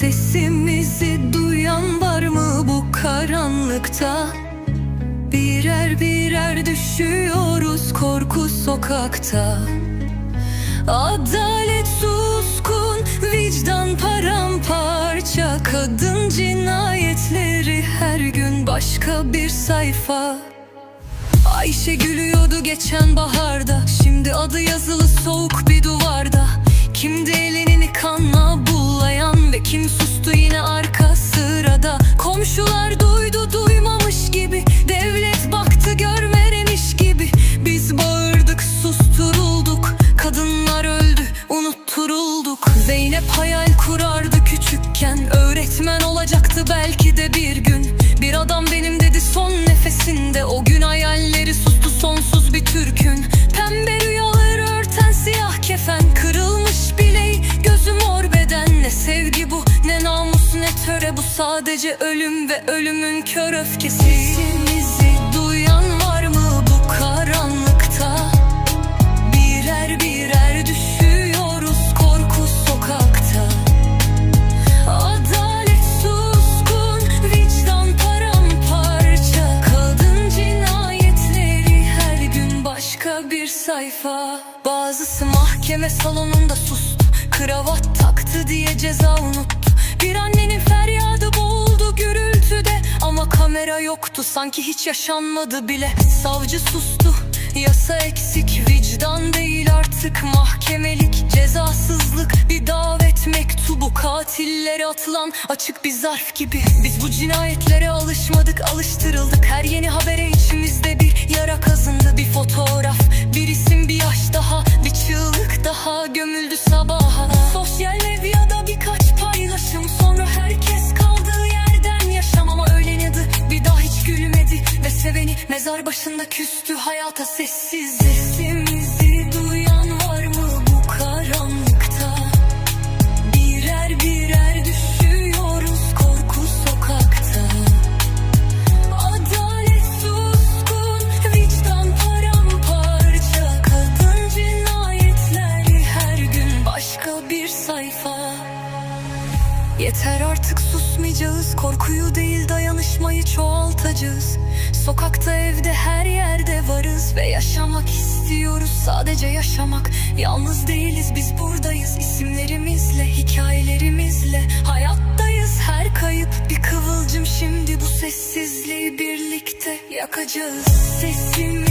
Sesimizi duyan var mı bu karanlıkta? Birer birer düşüyoruz korku sokakta. Adalet suskun, vicdan paramparça. Kadın cinayetleri her gün başka bir sayfa. Ayşe gülüyordu geçen baharda. Şimdi adı yazılı soğuk bir duvarda. Kimdi Zeynep hayal kurardı küçükken. Öğretmen olacaktı belki de bir gün. Bir adam benim dedi son nefesinde. O gün hayalleri sustu sonsuz bir Türk'ün. Pembe rüyaları örten siyah kefen. Kırılmış bileği gözü mor beden. Ne sevgi bu ne namus ne töre. Bu sadece ölüm ve ölümün kör öfkesi bir sayfa. Bazısı mahkeme salonunda sustu. Kravat taktı diye ceza unuttu. Bir annenin feryadı boğuldu gürültüde. Ama kamera yoktu sanki hiç yaşanmadı bile. Savcı sustu Yasa eksik. Vicdan değil artık mahkemelik cezasızlık. Bir davet mektubu katillere atılan açık bir zarf gibi. Biz bu cinayetlere alışmadık alıştırıldık. Her yeni habere içimizde bir yara kazındı Bir fotoğraf. Bir isim bir yaş daha Bir çığlık daha gömüldü sabaha. Sosyal medyada birkaç paylaşım Sonra herkes kaldığı yerden yaşam. Ama ölen adı bir daha hiç gülmedi Ve seveni mezar başında küstü hayata sessiz Sesimizi Yeter artık susmayacağız Korkuyu değil dayanışmayı çoğaltacağız. Sokakta evde her yerde varız Ve yaşamak istiyoruz. Sadece yaşamak Yalnız değiliz biz buradayız. İsimlerimizle Hikayelerimizle hayattayız. Her kayıp bir kıvılcım Şimdi bu sessizliği birlikte yakacağız. Sesimizi